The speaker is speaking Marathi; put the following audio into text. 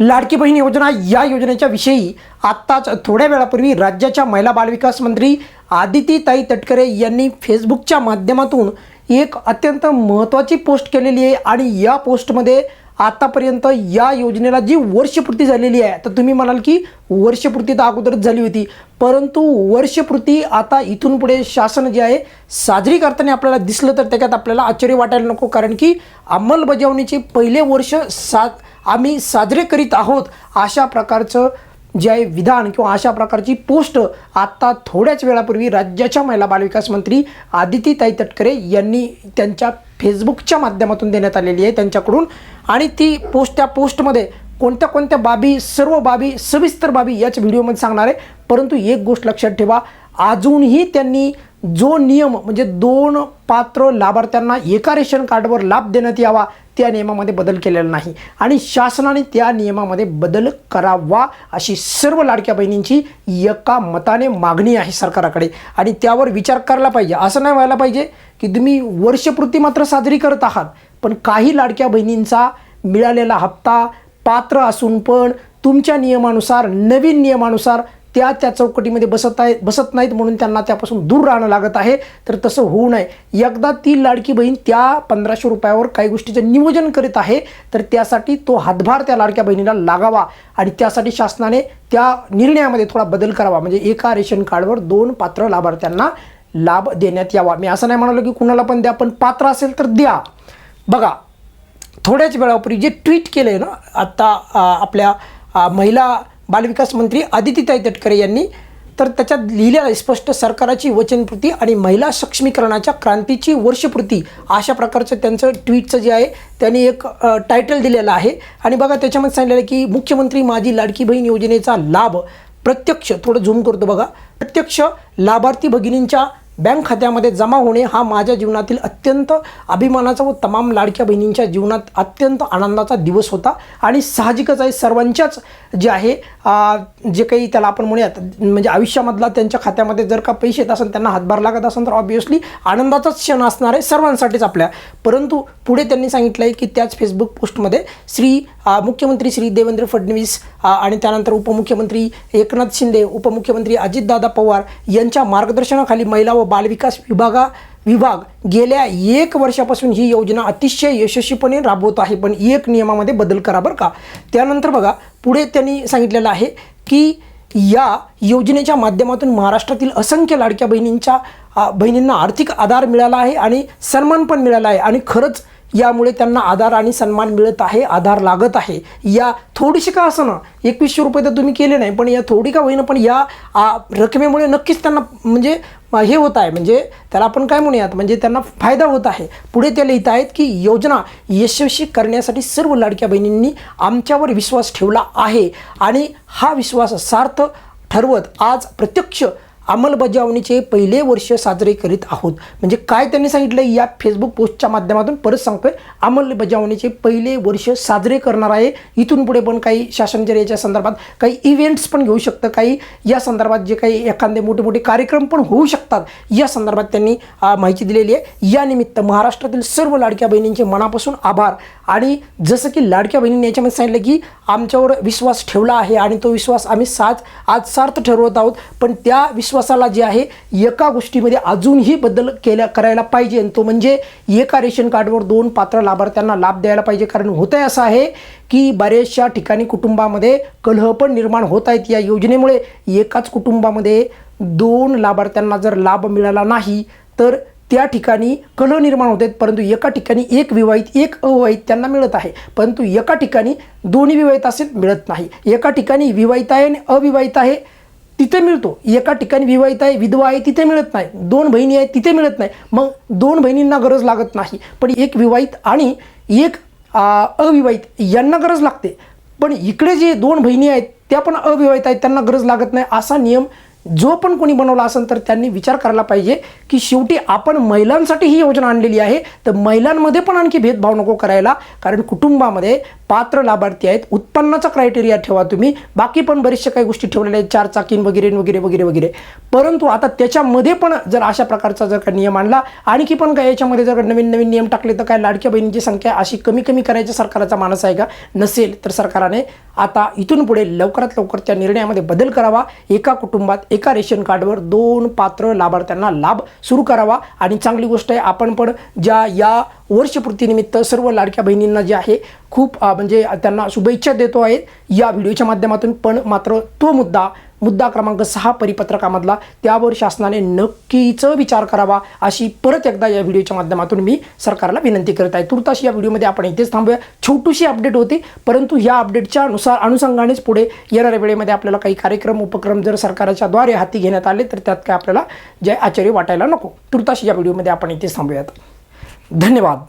लाडकी बहीण योजना या योजनेच्या विषयी आत्ताच थोड्या वेळापूर्वी राज्याच्या महिला बालविकास मंत्री आदितीताई तटकरे यांनी फेसबुकच्या माध्यमातून एक अत्यंत महत्त्वाची पोस्ट केलेली आहे आणि या पोस्टमध्ये आतापर्यंत या योजनेला जी वर्षपूर्ती झालेली आहे तर तुम्ही म्हणाल की वर्षपूर्ती तर अगोदरच झाली होती परंतु वर्षपूर्ती आता इथून पुढे शासन जे आहे साजरी करताना आपल्याला दिसलं तर त्याच्यात आपल्याला आश्चर्य वाटायला नको कारण की अंमलबजावणीचे पहिले वर्ष सा आम्ही साजरे करीत आहोत अशा प्रकारचं जे आहे विधान किंवा अशा प्रकारची पोस्ट आत्ता थोड्याच वेळापूर्वी राज्याच्या महिला बालविकास मंत्री आदितीताई तटकरे यांनी त्यांच्या फेसबुकच्या माध्यमातून देण्यात आलेली आहे त्यांच्याकडून. आणि ती पोस्ट त्या पोस्टमध्ये कोणत्या कोणत्या बाबी सर्व बाबी सविस्तर बाबी याच व्हिडिओमध्ये सांगणार आहे. परंतु एक गोष्ट लक्षात ठेवा अजूनही त्यांनी जो नियम म्हणजे दोन पात्र लाभार्थ्यांना एका रेशन कार्डवर लाभ देण्यात यावा त्या नियमामध्ये बदल केलेला नाही. आणि शासनाने त्या नियमामध्ये बदल करावा अशी सर्व लाडक्या बहिणींची एका मताने मागणी आहे सरकाराकडे. आणि त्यावर विचार करायला पाहिजे. असं नाही व्हायला पाहिजे की तुम्ही वर्षपूर्ती मात्र साजरी करत आहात पण काही लाडक्या बहिणींचा मिळालेला हप्ता पात्र असून पण तुमच्या नियमानुसार नवीन नियमानुसार त्या त्या चौकटीमध्ये बसत आहे बसत नाहीत म्हणून त्यांना त्यापासून दूर राहणं लागत आहे. तर तसं होऊ नये. एकदा ती लाडकी बहीण त्या पंधराशे रुपयावर काही गोष्टीचं नियोजन करीत आहे तर त्यासाठी तो हातभार त्या लाडक्या बहिणीला लागावा आणि त्यासाठी शासनाने त्या निर्णयामध्ये थोडा बदल करावा. म्हणजे एका रेशन कार्डवर दोन पात्र लाभार्थ्यांना लाभ देण्यात यावा. मी असं नाही म्हणालो की कुणाला पण द्या पण पात्र असेल तर द्या. बघा थोड्याच वेळापूर्वी जे ट्विट केलं आहे ना आत्ता आपल्या महिला बालविकास मंत्री आदितीताई तटकरे यांनी तर त्याच्यात लिहिलेलं आहे स्पष्ट सरकाराची वचनपूर्ती आणि महिला सक्षमीकरणाच्या क्रांतीची वर्षपूर्ती अशा प्रकारचं त्यांचं ट्विटचं जे आहे त्यांनी एक टायटल दिलेलं आहे. आणि बघा त्याच्यामध्ये सांगितलेलं की मुख्यमंत्री माझी लाडकी बहीण योजनेचा लाभ प्रत्यक्ष थोडं झूम करतो बघा प्रत्यक्ष लाभार्थी भगिनींच्या बँक खात्यामध्ये जमा होणे हा माझ्या जीवनातील अत्यंत अभिमानाचा व तमाम लाडक्या बहिणींच्या जीवनात अत्यंत आनंदाचा दिवस होता. आणि साहजिकच आहे सर्वांच्याच जे आहे जे काही त्याला आपण म्हणूयात म्हणजे आयुष्यामधला त्यांच्या खात्यामध्ये जर का पैसे येत असेल त्यांना हातभार लागत असेल तर ऑब्वियसली आनंदाचाच क्षण असणार आहे सर्वांसाठीच आपल्या. परंतु पुढे त्यांनी सांगितलं आहे की त्याच फेसबुक पोस्टमध्ये श्री मुख्यमंत्री श्री देवेंद्र फडणवीस आणि त्यानंतर उपमुख्यमंत्री एकनाथ शिंदे उपमुख्यमंत्री अजितदादा पवार यांच्या मार्गदर्शनाखाली महिला व बालविकास विभागा विभाग गेल्या एक वर्षापासून ही योजना अतिशय यशस्वीपणे राबवत आहे. पण एक नियमामध्ये बदल करा बरं का? त्यानंतर बघा पुढे त्यांनी सांगितलेलं आहे की या योजनेच्या माध्यमातून महाराष्ट्रातील असंख्य लाडक्या बहिणींच्या बहिणींना आर्थिक आधार मिळाला आहे आणि सन्मान पण मिळाला आहे. आणि खरंच यामुळे त्यांना आधार आणि सन्मान मिळत आहे आधार लागत आहे. या थोडीशी का असं ना एकवीसशे रुपये तर तुम्ही केले नाही पण या थोडी का होईना पण या आ, रकमेमुळे नक्कीच त्यांना म्हणजे हे होत आहे. म्हणजे त्याला आपण काय म्हणूयात म्हणजे त्यांना फायदा होत आहे. पुढे ते लिहित आहेत की योजना यशस्वी करण्यासाठी सर्व लाडक्या बहिणींनी आमच्यावर विश्वास ठेवला आहे. आणि हा विश्वास सार्थ ठरवत आज प्रत्यक्ष अंमलबजावणीचे पहिले वर्ष साजरे करीत आहोत. म्हणजे काय त्यांनी सांगितलं या फेसबुक पोस्टच्या माध्यमातून परत सांगतोय. अंमलबजावणीचे पहिले वर्ष साजरे करणार आहे. इथून पुढे पण काही शासनचर्याच्या संदर्भात काही इव्हेंट्स पण घेऊ शकतं. काही या संदर्भात जे काही एखादे मोठे मोठे कार्यक्रम पण होऊ शकतात. या संदर्भात त्यांनी माहिती दिलेली आहे. यानिमित्त महाराष्ट्रातील सर्व लाडक्या बहिणींचे मनापासून आभार. आणि जसं की लाडक्या बहिणींनी याच्यामध्ये सांगितलं की आमच्यावर विश्वास ठेवला आहे आणि तो विश्वास आम्ही साथ आज सार्थ ठरवत आहोत. पण त्या विश्वासाला जे आहे एका गोष्टीमध्ये अजूनही बदल केल्या करायला पाहिजे. आणि तो म्हणजे एका रेशन कार्डवर दोन पात्र लाभार्थ्यांना लाभ द्यायला पाहिजे. कारण होतं आहे असं आहे की बऱ्याचशा ठिकाणी कुटुंबामध्ये कलह पण निर्माण होत आहेत. या योजनेमुळे एकाच कुटुंबामध्ये दोन लाभार्थ्यांना जर लाभ मिळाला नाही तर त्या ठिकाणी कलह निर्माण होत आहेत. परंतु एका ठिकाणी एक विवाहित एक अविवाहित त्यांना मिळत आहे. परंतु एका ठिकाणी दोन्ही विवाहित असेल मिळत नाही. एका ठिकाणी विवाहित आहे आणि अविवाहित आहे. तिथे मिळतो. एका ठिकाणी विवाहित आहे विधवा आहे तिथे मिळत नाही. दोन बहिणी आहेत तिथे मिळत नाही. मग दोन बहिणींना गरज लागत नाही. पण एक विवाहित आणि एक अविवाहित यांना गरज लागते. पण इकडे जे दोन बहिणी आहेत त्या पण अविवाहित आहेत त्यांना गरज लागत नाही. असा नियम जो पण कोणी बनवला असेल तर त्यांनी विचार करायला पाहिजे की शेवटी आपण महिलांसाठी ही योजना आणलेली आहे. तर महिलांमध्ये पण आणखी भेदभाव नको करायला. कारण कुटुंबामध्ये पात्र लाभार्थी आहेत. उत्पन्नाचा क्रायटेरिया ठेवा तुम्ही. बाकी पण बरेचशा काही गोष्टी ठेवलेल्या आहेत. चार चाकीन वगैरे वगैरे वगैरे वगैरे. परंतु आता त्याच्यामध्ये पण जर अशा प्रकारचा जर का नियम आणला आणखी पण काय याच्यामध्ये जर नवीन नवीन नियम टाकले तर काय लाडक्या बहिणींची संख्या अशी कमी कमी करायची सरकारचा मानस आहे का? नसेल तर सरकारने आता इथून पुढे लवकरात लवकर त्या निर्णयामध्ये बदल करावा. एका कुटुंबात एका रेशन कार्डवर दोन पात्र लाभार्थ्यांना लाभ सुरू करावा. आणि चांगली गोष्ट आहे आपण पण ज्या या वर्षपूर्तीनिमित्त सर्व लाडक्या बहिणींना जे आहे खूप म्हणजे त्यांना शुभेच्छा देतो आहेत या व्हिडिओच्या माध्यमातून पण मात्र तो मुद्दा मुद्दा क्रमांक सहा परिपत्रकामधला त्यावर शासनाने नक्कीच विचार करावा अशी परत एकदा या व्हिडिओच्या माध्यमातून मी सरकारला विनंती करत आहे. तुर्ताशी या व्हिडिओमध्ये आपण इथेच थांबूया. छोटीशी अपडेट होती परंतु या अपडेटच्या नुसार अनुषंगानेच पुढे येणाऱ्या वेळेमध्ये आपल्याला काही कार्यक्रम उपक्रम जर सरकारच्या द्वारे हाती घेण्यात आले तर त्यात काय आपल्याला जय आश्चर्य वाटायला नको. तुर्ताशी या व्हिडिओमध्ये आपण इथेच थांबूयात. धन्यवाद.